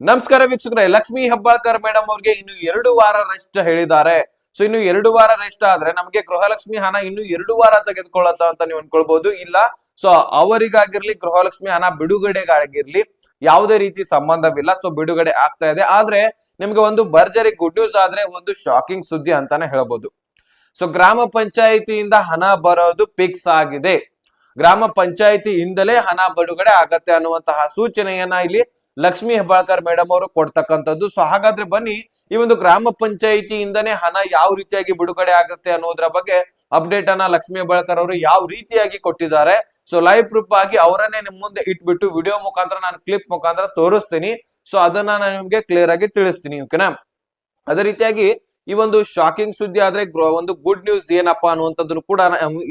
ನಮಸ್ಕಾರ ವೀಕ್ಷಕರೇ, ಲಕ್ಷ್ಮೀ ಹೆಬ್ಬಾಳ್ಕರ್ ಮೇಡಮ್ ಅವ್ರಿಗೆ ಇನ್ನು ಎರಡು ವಾರ ರೆಸ್ಟ್ ಹೇಳಿದ್ದಾರೆ. ಸೊ ಇನ್ನು ಎರಡು ವಾರ ರೆಸ್ಟ್ ಆದ್ರೆ ನಮಗೆ ಗೃಹಲಕ್ಷ್ಮಿ ಹಣ ಇನ್ನು ಎರಡು ವಾರ ತೆಗೆದುಕೊಳ್ಳತ್ತ ಅಂತ ನೀವು ಅನ್ಕೊಳ್ಬಹುದು ಇಲ್ಲ ಸೊ ಅವರಿಗಾಗಿರ್ಲಿ, ಗೃಹಲಕ್ಷ್ಮಿ ಹಣ ಬಿಡುಗಡೆಗಾಗಿರ್ಲಿ ಯಾವುದೇ ರೀತಿ ಸಂಬಂಧವಿಲ್ಲ. ಸೊ ಬಿಡುಗಡೆ ಆಗ್ತಾ ಇದೆ. ಆದ್ರೆ ನಿಮ್ಗೆ ಒಂದು ಭರ್ಜರಿ ಗುಡ್ ನ್ಯೂಸ್ ಆದ್ರೆ ಒಂದು ಶಾಕಿಂಗ್ ಸುದ್ದಿ ಅಂತಾನೆ ಹೇಳ್ಬೋದು. ಸೊ ಗ್ರಾಮ ಪಂಚಾಯಿತಿಯಿಂದ ಹಣ ಬರೋದು ಫಿಕ್ಸ್ ಆಗಿದೆ. ಗ್ರಾಮ ಪಂಚಾಯಿತಿಯಿಂದಲೇ ಹಣ ಬಿಡುಗಡೆ ಆಗತ್ತೆ ಅನ್ನುವಂತಹ ಸೂಚನೆಯನ್ನ ಇಲ್ಲಿ ಲಕ್ಷ್ಮೀ ಹೆಬ್ಬಾಳ್ಕರ್ ಮೇಡಮ್ ಅವರು ಕೊಡ್ತಕ್ಕಂಥದ್ದು. ಸೊ ಹಾಗಾದ್ರೆ ಬನ್ನಿ, ಈ ಒಂದು ಗ್ರಾಮ ಪಂಚಾಯಿತಿಯಿಂದನೇ ಹಣ ಯಾವ ರೀತಿಯಾಗಿ ಬಿಡುಗಡೆ ಆಗುತ್ತೆ ಅನ್ನೋದ್ರ ಬಗ್ಗೆ ಅಪ್ಡೇಟ್ ಅನ್ನ ಲಕ್ಷ್ಮೀ ಹೆಬ್ಬಾಳ್ಕರ್ ಅವರು ಯಾವ ರೀತಿಯಾಗಿ ಕೊಟ್ಟಿದ್ದಾರೆ. ಸೊ ಲೈವ್ ಪ್ರೂಫ್ ಆಗಿ ಅವರನ್ನೇ ನಿಮ್ ಮುಂದೆ ಇಟ್ಬಿಟ್ಟು ವಿಡಿಯೋ ಮುಖಾಂತರ ನಾನು ಕ್ಲಿಪ್ ಮುಖಾಂತರ ತೋರಿಸ್ತೀನಿ. ಸೊ ಅದನ್ನ ನಾನು ನಿಮ್ಗೆ ಕ್ಲಿಯರ್ ಆಗಿ ತಿಳಿಸ್ತೀನಿ ಓಕೆನಾ ಅದೇ ರೀತಿಯಾಗಿ ಈ ಒಂದು ಶಾಕಿಂಗ್ ಸುದ್ದಿ ಆದ್ರೆ ಒಂದು ಗುಡ್ ನ್ಯೂಸ್ ಏನಪ್ಪಾ ಅನ್ನುವಂಥದ್ದನ್ನು ಕೂಡ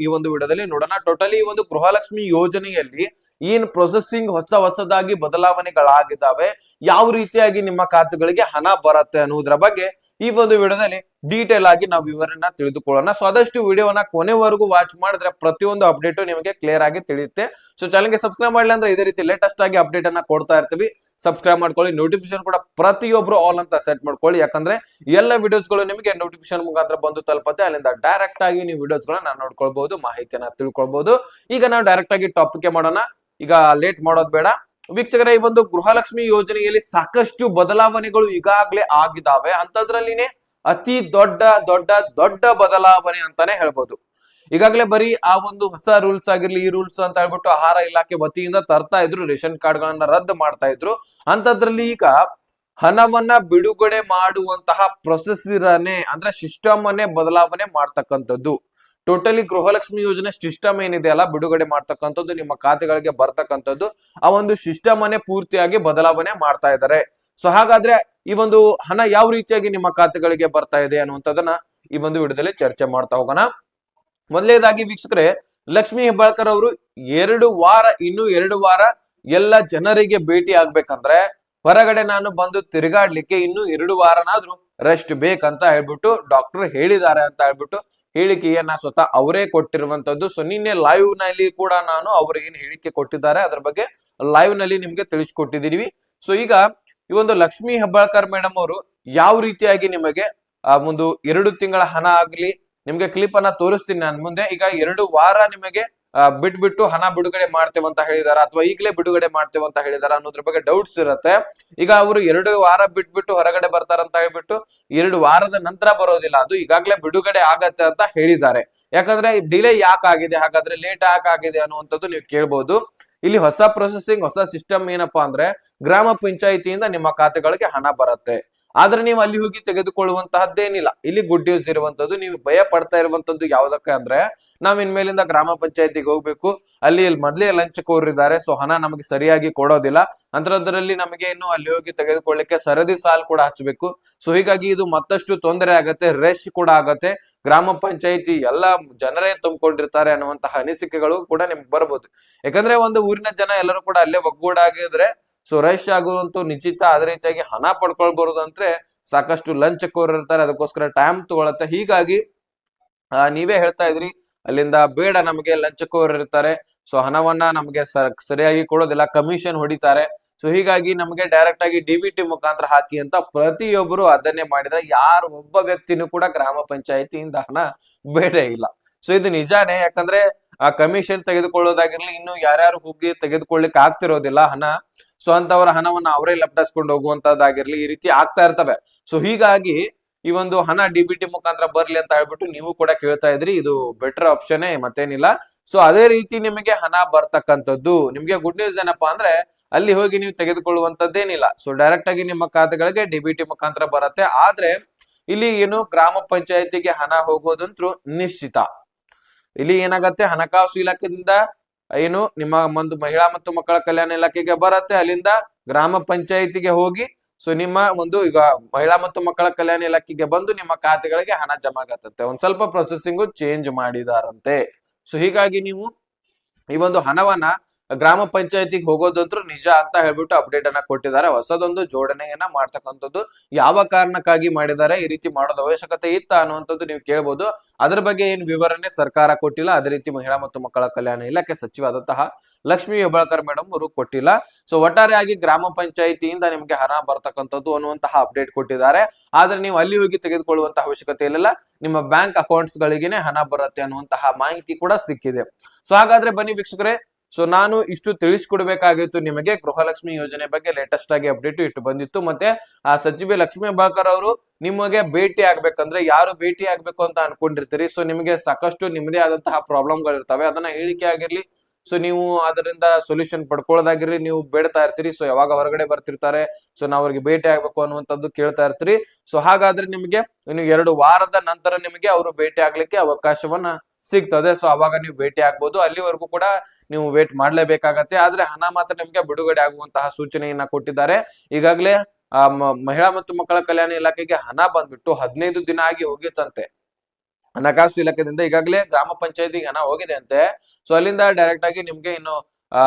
ಈ ಒಂದು ವಿಡಿಯೋದಲ್ಲಿ ನೋಡೋಣ. ಟೋಟಲಿ ಈ ಒಂದು ಗೃಹಲಕ್ಷ್ಮಿ ಯೋಜನೆಯಲ್ಲಿ ಏನ್ ಪ್ರೊಸೆಸಿಂಗ್ ಹೊಸ ಹೊಸದಾಗಿ ಬದಲಾವಣೆಗಳಾಗಿದ್ದಾವೆ, ಯಾವ ರೀತಿಯಾಗಿ ನಿಮ್ಮ ಖಾತೆಗಳಿಗೆ ಹಣ ಬರುತ್ತೆ ಅನ್ನೋದ್ರ ಬಗ್ಗೆ ಈ ಒಂದು ವಿಡಿಯೋದಲ್ಲಿ ಡೀಟೇಲ್ ಆಗಿ ನಾವು ವಿವರಣ ತಿಳಿದುಕೊಳ್ಳೋಣ. ಸೊ ಆದಷ್ಟು ವಿಡಿಯೋನ ಕೊನೆವರೆಗೂ ವಾಚ್ ಮಾಡಿದ್ರೆ ಪ್ರತಿಯೊಂದು ಅಪ್ಡೇಟ್ ನಿಮಗೆ ಕ್ಲಿಯರ್ ಆಗಿ ತಿಳಿಯುತ್ತೆ. ಸೊ ಚಾನಲ್ಗೆ ಸಬ್ಸ್ಕ್ರೈಬ್ ಮಾಡಲಿ ಅಂದ್ರೆ ಇದೇ ರೀತಿ ಲೇಟೆಸ್ಟ್ ಆಗಿ ಅಪ್ಡೇಟ್ ಅನ್ನ ಕೊಡ್ತಾ ಇರ್ತೀವಿ. ಸಬ್ಸ್ಕ್ರೈಬ್ ಮಾಡ್ಕೊಳ್ಳಿ. ನೋಟಿಫಿಕೇಶನ್ ಕೂಡ ಪ್ರತಿಯೊಬ್ರು ಆಲ್ ಅಂತ ಸೆಟ್ ಮಾಡ್ಕೊಳ್ಳಿ. ಯಾಕಂದ್ರೆ ಎಲ್ಲ ವಿಡಿಯೋಸ್ಗಳು ನಿಮಗೆ ನೋಟಿಫಿಕೇಶನ್ ಮುಖಾಂತರ ಬಂದು ತಲುಪತ್ತೆ. ಅಲ್ಲಿಂದ ಡೈರೆಕ್ಟ್ ಆಗಿ ನೀವು ವಿಡಿಯೋಸ್ಗಳನ್ನ ನೋಡ್ಕೊಳ್ಬಹುದು, ಮಾಹಿತಿಯನ್ನ ತಿಳ್ಕೊಳ್ಬಹುದು. ಈಗ ನಾವು ಡೈರೆಕ್ಟ್ ಆಗಿ ಟಾಪಿಕ್ ಮಾಡೋಣ. ಈಗ ಲೇಟ್ ಮಾಡೋದ್ ಬೇಡ. ವೀಕ್ಷಕರ, ಈ ಒಂದು ಗೃಹಲಕ್ಷ್ಮಿ ಯೋಜನೆಯಲ್ಲಿ ಸಾಕಷ್ಟು ಬದಲಾವಣೆಗಳು ಈಗಾಗಲೇ ಆಗಿದಾವೆ. ಅಂತದ್ರಲ್ಲಿನೇ ಅತಿ ದೊಡ್ಡ ದೊಡ್ಡ ದೊಡ್ಡ ಬದಲಾವಣೆ ಅಂತಾನೆ ಹೇಳ್ಬೋದು. ಈಗಾಗಲೇ ಬರೀ ಆ ಒಂದು ಹೊಸ ರೂಲ್ಸ್ ಆಗಿರ್ಲಿ, ಈ ರೂಲ್ಸ್ ಅಂತ ಹೇಳ್ಬಿಟ್ಟು ಆಹಾರ ಇಲಾಖೆ ವತಿಯಿಂದ ತರ್ತಾ ಇದ್ರು, ರೇಷನ್ ಕಾರ್ಡ್ ಗಳನ್ನ ರದ್ದು ಮಾಡ್ತಾ ಇದ್ರು. ಅಂತದ್ರಲ್ಲಿ ಈಗ ಹಣವನ್ನ ಬಿಡುಗಡೆ ಮಾಡುವಂತಹ ಪ್ರೊಸೆಸಿರನೆ ಅಂದ್ರೆ ಸಿಸ್ಟಮ್ ಅನ್ನೇ ಬದಲಾವಣೆ ಮಾಡ್ತಕ್ಕಂಥದ್ದು. ಟೋಟಲಿ ಗೃಹಲಕ್ಷ್ಮಿ ಯೋಜನೆ ಸಿಸ್ಟಮ್ ಏನಿದೆ ಅಲ್ಲ, ಬಿಡುಗಡೆ ಮಾಡ್ತಕ್ಕಂಥದ್ದು, ನಿಮ್ಮ ಖಾತೆಗಳಿಗೆ ಬರ್ತಕ್ಕಂಥದ್ದು, ಆ ಒಂದು ಸಿಸ್ಟಮ್ ಅನ್ನೇ ಪೂರ್ತಿಯಾಗಿ ಬದಲಾವಣೆ ಮಾಡ್ತಾ ಇದ್ದಾರೆ ಸೊ ಹಾಗಾದ್ರೆ ಈ ಒಂದು ಹಣ ಯಾವ ರೀತಿಯಾಗಿ ನಿಮ್ಮ ಖಾತೆಗಳಿಗೆ ಬರ್ತಾ ಇದೆ ಅನ್ನುವಂಥದ್ದನ್ನ ಈ ಒಂದು ವಿಡಿಯೋದಲ್ಲಿ ಚರ್ಚೆ ಮಾಡ್ತಾ ಹೋಗೋಣ. ಮೊದಲನೇದಾಗಿ ವೀಕ್ಷಕರೇ, ಲಕ್ಷ್ಮೀ ಹೆಬ್ಬಾಳ್ಕರ್ ಅವರು ಎರಡು ವಾರ, ಇನ್ನು ಎರಡು ವಾರ ಎಲ್ಲ ಜನರಿಗೆ ಭೇಟಿ ಆಗ್ಬೇಕಂದ್ರೆ ಹೊರಗಡೆ ನಾನು ಬಂದು ತಿರುಗಾಡ್ಲಿಕ್ಕೆ ಇನ್ನು ಎರಡು ವಾರನಾದ್ರೂ ರೆಸ್ಟ್ ಬೇಕಂತ ಹೇಳ್ಬಿಟ್ಟು ಡಾಕ್ಟರ್ ಹೇಳಿದ್ದಾರೆ ಅಂತ ಹೇಳ್ಬಿಟ್ಟು ಹೇಳಿಕೆಯನ್ನ ಸ್ವತಃ ಅವರೇ ಕೊಟ್ಟಿರುವಂತದ್ದು. ಸೊ ನಿನ್ನೆ ಲೈವ್ನಲ್ಲಿ ಕೂಡ ನಾನು ಅವ್ರಿಗೆ ಏನ್ ಹೇಳಿಕೆ ಕೊಟ್ಟಿದ್ದಾರೆ, ಅದ್ರ ಬಗ್ಗೆ ಲೈವ್ನಲ್ಲಿ ನಿಮ್ಗೆ ತಿಳಿಸ್ಕೊಟ್ಟಿದೀವಿ ಸೊ ಈಗ ಈ ಒಂದು ಲಕ್ಷ್ಮೀ ಹೆಬ್ಬಾಳ್ಕರ್ ಮೇಡಮ್ ಅವರು ಯಾವ ರೀತಿಯಾಗಿ ನಿಮಗೆ, ಆ, ಒಂದು ಎರಡು ತಿಂಗಳ ಹಣ ಆಗ್ಲಿ ನಿಮ್ಗೆ ಕ್ಲಿಪ್ ಅನ್ನ ತೋರಿಸ್ತೀನಿ ನಾನು ಮುಂದೆ. ಈಗ ಎರಡು ವಾರ ನಿಮಗೆ ಬಿಟ್ಬಿಟ್ಟು ಹಣ ಬಿಡುಗಡೆ ಮಾಡ್ತೇವೆ ಅಂತ ಹೇಳಿದಾರ ಅಥವಾ ಈಗಲೇ ಬಿಡುಗಡೆ ಮಾಡ್ತೇವೆ ಅಂತ ಹೇಳಿದಾರ ಅನ್ನೋದ್ರ ಬಗ್ಗೆ ಡೌಟ್ಸ್ ಇರುತ್ತೆ. ಈಗ ಅವರು ಎರಡು ವಾರ ಬಿಟ್ಬಿಟ್ಟು ಹೊರಗಡೆ ಬರ್ತಾರಂತ ಹೇಳ್ಬಿಟ್ಟು ಎರಡು ವಾರದ ನಂತರ ಬರೋದಿಲ್ಲ. ಅದು ಈಗಾಗಲೇ ಬಿಡುಗಡೆ ಆಗತ್ತೆ ಅಂತ ಹೇಳಿದ್ದಾರೆ. ಯಾಕಂದ್ರೆ ಡಿಲೇ ಯಾಕೆ ಆಗಿದೆ, ಹಾಗಾದ್ರೆ ಲೇಟ್ ಯಾಕೆ ಆಗಿದೆ ಅನ್ನುವಂಥದ್ದು ನೀವು ಕೇಳ್ಬೋದು. ಇಲ್ಲಿ ಹೊಸ ಪ್ರೊಸೆಸಿಂಗ್ ಹೊಸ ಸಿಸ್ಟಮ್ ಏನಪ್ಪಾ ಅಂದ್ರೆ, ಗ್ರಾಮ ಪಂಚಾಯಿತಿಯಿಂದ ನಿಮ್ಮ ಖಾತೆಗಳಿಗೆ ಹಣ ಬರುತ್ತೆ. ಆದ್ರೆ ನೀವು ಅಲ್ಲಿ ಹೋಗಿ ತೆಗೆದುಕೊಳ್ಳುವಂತಹದ್ದೇನಿಲ್ಲ. ಇಲ್ಲಿ ಗುಡ್ ನ್ಯೂಸ್ ಇರುವಂತದ್ದು, ನೀವು ಭಯ ಪಡ್ತಾ ಇರುವಂತದ್ದು ಯಾವ್ದಕ್ಕೆ ಅಂದ್ರೆ, ನಾವ್ ಇನ್ಮೇಲಿಂದ ಗ್ರಾಮ ಪಂಚಾಯತಿಗೆ ಹೋಗ್ಬೇಕು. ಅಲ್ಲಿ ಇಲ್ಲಿ ಮೊದ್ಲೇ ಲಂಚಕೋರಿದ್ದಾರೆ ಸೊ ಹಣ ನಮಗೆ ಸರಿಯಾಗಿ ಕೊಡೋದಿಲ್ಲ. ಅಂತರದ್ರಲ್ಲಿ ನಮಗೆ ಇನ್ನು ಅಲ್ಲಿ ಹೋಗಿ ತೆಗೆದುಕೊಳ್ಳಿಕ್ಕೆ ಸರದಿ ಸಾಲ್ ಕೂಡ ಹಚ್ಚಬೇಕು. ಸೊ ಹೀಗಾಗಿ ಇದು ಮತ್ತಷ್ಟು ತೊಂದರೆ ಆಗತ್ತೆ, ರಶ್ ಕೂಡ ಆಗತ್ತೆ. ಗ್ರಾಮ ಪಂಚಾಯತಿ ಎಲ್ಲ ಜನರೇ ತುಂಬಿಕೊಂಡಿರ್ತಾರೆ ಅನ್ನುವಂತಹ ಅನಿಸಿಕೆಗಳು ಕೂಡ ನಿಮ್ಗೆ ಬರ್ಬೋದು. ಯಾಕಂದ್ರೆ ಒಂದು ಊರಿನ ಜನ ಎಲ್ಲರೂ ಕೂಡ ಅಲ್ಲೇ ಒಗ್ಗೂಡಾಗಿದ್ರೆ ಸೊ ರಶ್ ಆಗುವಂತೂ ನಿಶ್ಚಿತ ಅದೇ ರೀತಿಯಾಗಿ ಹಣ ಪಡ್ಕೊಳ್ಬಹುದು ಅಂದ್ರೆ ಸಾಕಷ್ಟು ಲಂಚಕೋರ್ ಇರ್ತಾರೆ, ಅದಕ್ಕೋಸ್ಕರ ಟೈಮ್ ತಗೊಳತ್ತೆ. ಹೀಗಾಗಿ ನೀವೇ ಹೇಳ್ತಾ ಇದ್ರಿ, ಅಲ್ಲಿಂದ ಬೇಡ ನಮಗೆ ಲಂಚಕೋರ್ ಇರ್ತಾರೆ. ಸೊ ಹಣವನ್ನ ನಮಗೆ ಸರಿಯಾಗಿ ಕೊಡೋದಿಲ್ಲ ಕಮಿಷನ್ ಹೊಡಿತಾರೆ. ಸೊ ಹೀಗಾಗಿ ನಮಗೆ ಡೈರೆಕ್ಟ್ ಆಗಿ ಡಿ ಬಿ ಮುಖಾಂತರ ಹಾಕಿ ಅಂತ ಪ್ರತಿಯೊಬ್ಬರು ಅದನ್ನೇ ಮಾಡಿದ್ರೆ ಯಾರು ಒಬ್ಬ ವ್ಯಕ್ತಿನೂ ಕೂಡ ಗ್ರಾಮ ಪಂಚಾಯತಿಯಿಂದ ಹಣ ಬೇಡ ಇಲ್ಲ. ಸೊ ಇದು ನಿಜಾನೇ, ಯಾಕಂದ್ರೆ ಆ ಕಮಿಷನ್ ತೆಗೆದುಕೊಳ್ಳೋದಾಗಿರ್ಲಿ, ಇನ್ನು ಯಾರ್ಯಾರು ಹೋಗಿ ತೆಗೆದುಕೊಳ್ಳಿಕ್ ಆಗ್ತಿರೋದಿಲ್ಲ ಹಣ. ಸೊ ಅಂತವರ ಹಣವನ್ನ ಅವರೇ ಲಪ್ಟಿಸ್ಕೊಂಡು ಹೋಗುವಂತದ್ದಾಗಿರ್ಲಿ ಈ ರೀತಿ ಆಗ್ತಾ ಇರ್ತವೆ. ಸೊ ಹೀಗಾಗಿ ಈ ಒಂದು ಹಣ ಡಿ ಬಿ ಟಿ ಮುಖಾಂತರ ಬರ್ಲಿ ಅಂತ ಹೇಳ್ಬಿಟ್ಟು ನೀವು ಕೂಡ ಕೇಳ್ತಾ ಇದ್ರಿ. ಇದು ಬೆಟರ್ ಆಪ್ಷನ್ ಮತ್ತೇನಿಲ್ಲ. ಸೊ ಅದೇ ರೀತಿ ನಿಮಗೆ ಹಣ ಬರ್ತಕ್ಕಂಥದ್ದು. ನಿಮ್ಗೆ ಗುಡ್ ನ್ಯೂಸ್ ಏನಪ್ಪಾ ಅಂದ್ರೆ ಅಲ್ಲಿ ಹೋಗಿ ನೀವು ತೆಗೆದುಕೊಳ್ಳುವಂತದ್ದೇನಿಲ್ಲ. ಸೊ ಡೈರೆಕ್ಟ್ ಆಗಿ ನಿಮ್ಮ ಖಾತೆಗಳಿಗೆ ಡಿ ಬಿ ಟಿ ಮುಖಾಂತರ ಬರುತ್ತೆ. ಆದ್ರೆ ಇಲ್ಲಿ ಏನು ಗ್ರಾಮ ಪಂಚಾಯತಿಗೆ ಹಣ ಹೋಗೋದಂತೂ ನಿಶ್ಚಿತ. ಇಲ್ಲಿ ಏನಾಗತ್ತೆ? ಹಣಕಾಸು ಇಲಾಖೆಯಿಂದ ಏನು ನಿಮ್ಮ ಒಂದು ಮಹಿಳಾ ಮತ್ತು ಮಕ್ಕಳ ಕಲ್ಯಾಣ ಇಲಾಖೆಗೆ ಬರತ್ತೆ. ಅಲ್ಲಿಂದ ಗ್ರಾಮ ಪಂಚಾಯಿತಿಗೆ ಹೋಗಿ, ಸೊ ನಿಮ್ಮ ಒಂದು ಈಗ ಮಹಿಳಾ ಮತ್ತು ಮಕ್ಕಳ ಕಲ್ಯಾಣ ಇಲಾಖೆಗೆ ಬಂದು ನಿಮ್ಮ ಖಾತೆಗಳಿಗೆ ಹಣ ಜಮಾ ಆಗತ್ತೆ. ಒಂದ್ ಸ್ವಲ್ಪ ಪ್ರೊಸೆಸಿಂಗು ಚೇಂಜ್ ಮಾಡಿದಾರಂತೆ. ಸೊ ಹೀಗಾಗಿ ನೀವು ಈ ಒಂದು ಹಣವನ್ನ ಗ್ರಾಮ ಪಂಚಾಯತಿಗೆ ಹೋಗೋದಂತೂ ನಿಜ ಅಂತ ಹೇಳ್ಬಿಟ್ಟು ಅಪ್ಡೇಟ್ ಅನ್ನ ಕೊಟ್ಟಿದ್ದಾರೆ. ಹೊಸದೊಂದು ಜೋಡಣೆಯನ್ನ ಮಾಡ್ತಕ್ಕಂಥದ್ದು ಯಾವ ಕಾರಣಕ್ಕಾಗಿ ಮಾಡಿದ್ದಾರೆ, ಈ ರೀತಿ ಮಾಡೋದು ಅವಶ್ಯಕತೆ ಇತ್ತ ಅನ್ನುವಂಥದ್ದು ನೀವು ಕೇಳ್ಬೋದು. ಅದ್ರ ಬಗ್ಗೆ ಏನು ವಿವರಣೆ ಸರ್ಕಾರ ಕೊಟ್ಟಿಲ್ಲ. ಅದೇ ರೀತಿ ಮಹಿಳಾ ಮತ್ತು ಮಕ್ಕಳ ಕಲ್ಯಾಣ ಇಲಾಖೆ ಸಚಿವಾದಂತಹ ಲಕ್ಷ್ಮೀ ಹೆಬ್ಬಾಳ್ಕರ್ ಮೇಡಮ್ ಅವರು ಕೊಟ್ಟಿಲ್ಲ. ಸೊ ಒಟ್ಟಾರೆಯಾಗಿ ಗ್ರಾಮ ಪಂಚಾಯಿತಿಯಿಂದ ನಿಮ್ಗೆ ಹಣ ಬರ್ತಕ್ಕಂಥದ್ದು ಅನ್ನುವಂತಹ ಅಪ್ಡೇಟ್ ಕೊಟ್ಟಿದ್ದಾರೆ. ಆದ್ರೆ ನೀವು ಅಲ್ಲಿ ಹೋಗಿ ತೆಗೆದುಕೊಳ್ಳುವಂತಹ ಅವಶ್ಯಕತೆ ಇಲ್ಲ ನಿಮ್ಮ ಬ್ಯಾಂಕ್ ಅಕೌಂಟ್ಸ್ ಗಳಿಗೆನೆ ಹಣ ಬರುತ್ತೆ ಅನ್ನುವಂತಹ ಮಾಹಿತಿ ಕೂಡ ಸಿಕ್ಕಿದೆ. ಸೊ ಹಾಗಾದ್ರೆ ಬನ್ನಿ ವೀಕ್ಷಕರೇ ಸೊ ನಾನು ಇಷ್ಟು ತಿಳಿಸ್ಕೊಡ್ಬೇಕಾಗಿತ್ತು ನಿಮಗೆ ಗೃಹಲಕ್ಷ್ಮಿ ಯೋಜನೆ ಬಗ್ಗೆ ಲೇಟೆಸ್ಟ್ ಆಗಿ ಅಪ್ಡೇಟ್ ಇಟ್ಟು ಬಂದಿತ್ತು. ಮತ್ತೆ ಆ ಸಚಿವೆ ಲಕ್ಷ್ಮೀ ಬಾಕರ್ ಅವರು ನಿಮಗೆ ಭೇಟಿ ಆಗ್ಬೇಕಂದ್ರೆ ಯಾರು ಭೇಟಿ ಆಗ್ಬೇಕು ಅಂತ ಅನ್ಕೊಂಡಿರ್ತೀರಿ? ಸೊ ನಿಮಗೆ ಸಾಕಷ್ಟು ನಿಮ್ಮದೇ ಆದಂತಹ ಪ್ರಾಬ್ಲಮ್ಗಳು ಇರ್ತವೆ. ಅದನ್ನ ಹೇಳಿಕೆ ಆಗಿರ್ಲಿ. ಸೊ ನೀವು ಅದರಿಂದ ಸೊಲ್ಯೂಷನ್ ಪಡ್ಕೊಳ್ಳೋದಾಗಿರ್ಲಿ ನೀವು ಬೇಡ್ತಾ ಇರ್ತೀರಿ. ಸೊ ಯಾವಾಗ ಹೊರಗಡೆ ಬರ್ತಿರ್ತಾರೆ? ಸೊ ನಾವು ಅವ್ರಿಗೆ ಭೇಟಿ ಆಗ್ಬೇಕು ಅನ್ನುವಂಥದ್ದು ಕೇಳ್ತಾ ಇರ್ತೀರಿ. ಸೊ ಹಾಗಾದ್ರೆ ನಿಮಗೆ ಇನ್ನು ಎರಡು ವಾರದ ನಂತರ ನಿಮಗೆ ಅವರು ಭೇಟಿ ಆಗ್ಲಿಕ್ಕೆ ಅವಕಾಶವನ್ನ ಸಿಗ್ತದೆ. ಸೊ ಅವಾಗ ನೀವು ಭೇಟಿ ಆಗ್ಬೋದು. ಅಲ್ಲಿವರೆಗೂ ಕೂಡ ನೀವು ವೇಟ್ ಮಾಡಲೇಬೇಕಾಗತ್ತೆ. ಆದ್ರೆ ಹಣ ಮಾತ್ರ ನಿಮ್ಗೆ ಬಿಡುಗಡೆ ಆಗುವಂತಹ ಸೂಚನೆಯನ್ನ ಕೊಟ್ಟಿದ್ದಾರೆ. ಈಗಾಗಲೇ ಮಹಿಳಾ ಮತ್ತು ಮಕ್ಕಳ ಕಲ್ಯಾಣ ಇಲಾಖೆಗೆ ಹಣ ಬಂದ್ಬಿಟ್ಟು ಹದಿನೈದು ದಿನ ಆಗಿ ಹೋಗಿತ್ತಂತೆ. ಹಣಕಾಸು ಇಲಾಖೆದಿಂದ ಈಗಾಗಲೇ ಗ್ರಾಮ ಪಂಚಾಯತಿಗೆ ಹಣ ಹೋಗಿದೆ ಅಂತೆ ಸೊ ಅಲ್ಲಿಂದ ಡೈರೆಕ್ಟ್ ಆಗಿ ನಿಮ್ಗೆ ಇನ್ನು, ಆ,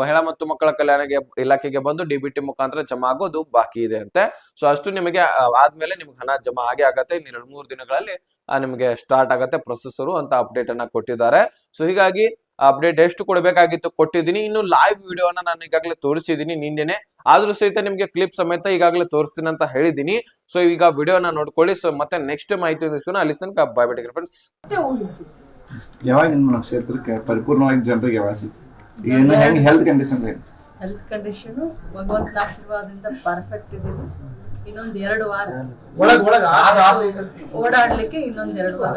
ಮಹಿಳಾ ಮತ್ತು ಮಕ್ಕಳ ಕಲ್ಯಾಣ ಇಲಾಖೆಗೆ ಬಂದು ಡಿಬಿಟಿ ಮುಖಾಂತರ ಜಮಾ ಆಗೋದು ಬಾಕಿ ಇದೆ ಅಂತೆ. ಸೊ ಅಷ್ಟು ನಿಮಗೆ ಆದ್ಮೇಲೆ ನಿಮ್ಗೆ ಹಣ ಜಮಾ ಆಗೇ ಆಗತ್ತೆ. ಇನ್ನು ಎರಡು ಮೂರು ದಿನಗಳಲ್ಲಿ ನಿಮ್ಗೆ ಸ್ಟಾರ್ಟ್ ಆಗತ್ತೆ ಪ್ರೊಸೆಸರು ಅಂತ ಅಪ್ಡೇಟ್ ಅನ್ನ ಕೊಟ್ಟಿದ್ದಾರೆ. ಸೊ ಹೀಗಾಗಿ ಅಪ್ಡೇಟ್ ಎಷ್ಟು ಕೊಡಬೇಕಾಗಿತ್ತು ಕೊಟ್ಟಿದ್ದೀನಿ. ಇನ್ನು ಲೈವ್ ವಿಡಿಯೋನ ನಾನು ಈಗಾಗಲೇ ತೋರಿಸಿದ್ದೀನಿ ನಿನ್ನೆನೆ ಆದ್ರೂ ಸಹಿತ ನಿಮಗೆ ಕ್ಲಿಪ್ ಸಮೇತ ಈಗಾಗಲೇ ತೋರಿಸ್ತೀನಿ ಅಂತ ಹೇಳಿದ್ದೀನಿ. ಸೊ ಈಗ ವಿಡಿಯೋನ ನೋಡ್ಕೊಳ್ಳಿ. ಸೊ ಮತ್ತೆ ನೆಕ್ಸ್ಟ್ ಮಾಹಿತಿ ಅಲ್ಲಿ ತನಕ ಬಾಯ್ ಬಿಟ್ಟಿಗೆ ಫ್ರೆಂಡ್ಸ್ ಯಾವಾಗ ನಿಮ್ಮ ಕ್ಷೇತ್ರಕ್ಕೆ ಪರಿಪೂರ್ಣವಾಗಿ ಜನರಿಗೆ ಯಾವಾಗ ಏನು ಹೆಂಗೆ ಹೆಲ್ತ್ ಕಂಡೀಷನ್ ಹೆಲ್ತ್ ಕಂಡೀಷನು ಭಗವಂತನ ಆಶೀರ್ವಾದದಿಂದ ಪರ್ಫೆಕ್ಟ್ ಇದೀವಿ ಇನ್ನೊಂದ್ ಎರಡು ವಾರ. ಓಡಾಡ್ಲಿಕ್ಕೆ ಇನ್ನೊಂದ್ ಎರಡು ವಾರ.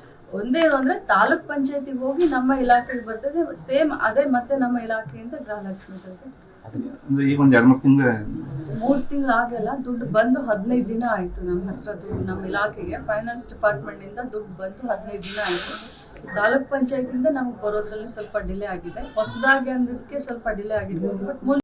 ಒಂದೇನು ಅಂದ್ರೆ ತಾಲೂಕ್ ಪಂಚಾಯತಿಗೆ ಹೋಗಿ ನಮ್ಮ ಇಲಾಖೆಗೆ ಬರ್ತದೆ ಸೇಮ್ ಅದೇ ಮತ್ತೆ ನಮ್ಮ ಇಲಾಖೆಯಿಂದ ಗೃಹಲಕ್ಷ್ಮಿ ಬರ್ತದೆ. ಅಂದ್ರೆ ಈಗ ಒಂದು ಎರಡು ಮೂರು ತಿಂಗಳು ಮೂರ್ ತಿಂಗಳು ಆಗಲ್ಲ ದುಡ್ಡು ಬಂದು ಹದಿನೈದು ದಿನ ಆಯ್ತು ನಮ್ಮ ಹತ್ರ ದುಡ್ಡು ನಮ್ಮ ಇಲಾಖೆಗೆ. ಫೈನಾನ್ಸ್ ಡಿಪಾರ್ಟ್ಮೆಂಟ್ ಇಂದ ದುಡ್ಡು ಬಂದು ಹದಿನೈದು ದಿನ ಆಯ್ತು. ತಾಲೂಕ್ ಪಂಚಾಯತಿಯಿಂದ ನಮಗೆ ಬರೋದ್ರಲ್ಲಿ ಸ್ವಲ್ಪ ಡಿಲೇ ಆಗಿದೆ. ಹೊಸದಾಗಿ ಅಂದಿದ್ದಕ್ಕೆ ಸ್ವಲ್ಪ ಡಿಲೇ ಆಗಿರ್ಬೋದು ಬಟ್